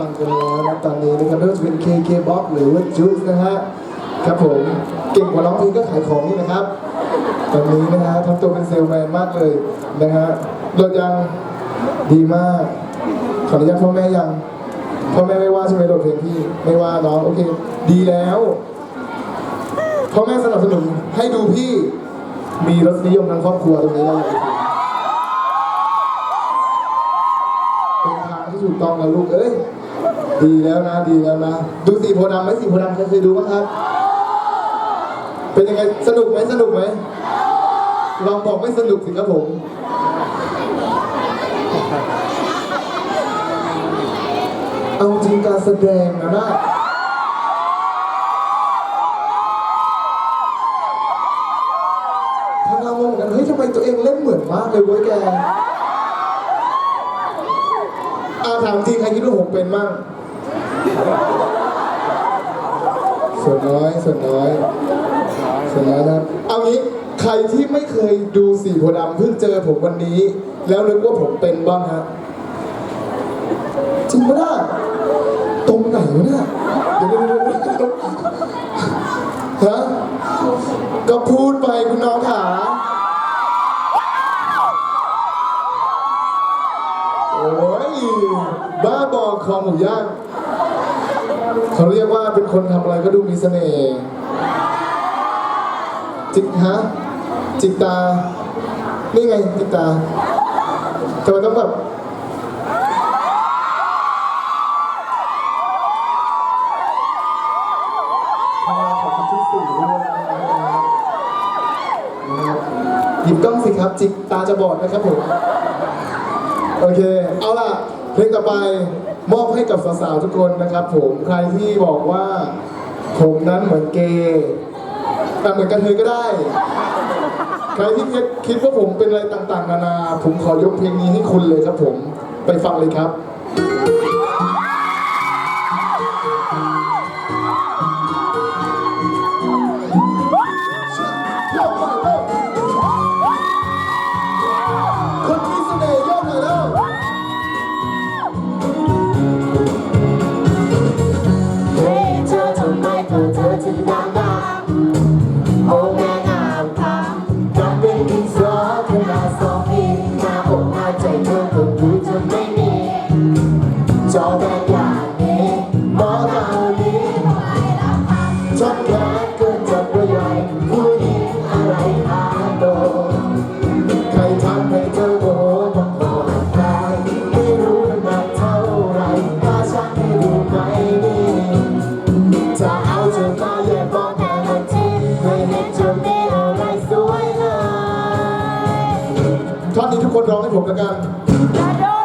ฟังกันแล้วนะตอนนี้นะครับไม่ว่าจะเป็น KK Box หรือว่าจุ๊นะฮะครับผมเก่งกว่าร้องเพลงก็ขายของนี่นะครับ ตอนนี้นะฮะทำตัวเป็นเซลแมนมากเลยนะฮะโหลดยังดีมาก ขออนุญาตพ่อแม่ยังพ่อแม่ไม่ว่าใช่ไหมโหลดเพลงพี่ไม่ว่าน้องโอเค ดีแล้วพ่อแม่สนับสนุนให้ดูพี่มีรสนิยมทางครอบครัวตรงนี้เลยเป็นทางที่ถูกต้องแล้วลูกเอ้ย ดีแล้วนะดีแล้วนะ ดูสีโพธิ์ดำไหมสีโพธิ์ดำเคยดูบ้างครับ เป็นยังไงสนุกไหมสนุกไหมลองบอกไม่สนุกสิครับผม เอาจริงการแสดงนะนะทางเรางงกันเฮ้ยทำไมตัวเองเล่นเหมือนมากเลยเว้ยแก อาถามจริงใครคิดว่าผมเป็นมั่งส่วนน้อยส่วนน้อย ส่วนน้อยนะครับเอางี้ใครที่ไม่เคยดูสีโพธิ์ดำเพิ่งเจอผมวันนี้ แล้วนึกว่าผมเป็นบ้างฮะจริงปะเนี่ยตรงไหนวะเนี่ยเดี๋ยวเดี๋ยวเดี๋ยวเดี๋ยวฮะก็พูดไปคุณน้องขา หมูย่างเขาเรียกว่าเป็นคนทำอะไรก็ดูมีเสน่ห์จิกฮะจิกตา นี่ไงจิกตาทำไมต้องแบบขอบคุณทุกสื่อด้วยนะครับหยิบกล้องสิครับ จิกตาจะบอดนะครับผม โอเค เอาล่ะ เพลงต่อไป มอบให้กับสาวๆทุกคนนะครับ ผมใครที่บอกว่า ผมนั้นเหมือนเกย์แต่เหมือนกันเลยก็ได้ ใครที่คิดว่าผมเป็นอะไรต่างๆ นานา ผมขอยกเพลงนี้ให้คุณเลยครับผมไปฟังเลยครับ ชอบแค่เกินจะประหยัดผู้หญิงอะไรหาโดนใครทำให้เธอโมโหต้องขออภัยไม่รู้หนักเท่าไหรตาฉันให้ดูไหมนี่จะเอาเธอมาแยกมองแต่ละทีไม่เห็นจะมีอะไรสวยเลยท่อนนี้ทุกคนร้องให้ผมแล้วกัน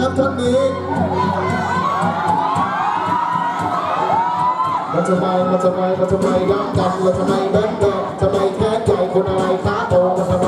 ครับท่อนนี้มาทำไมมาทำไมมาทำไมรักกันมาทำไมแบงก์ทำไมแค่ใจคนอะไรค้าโตมาทำไม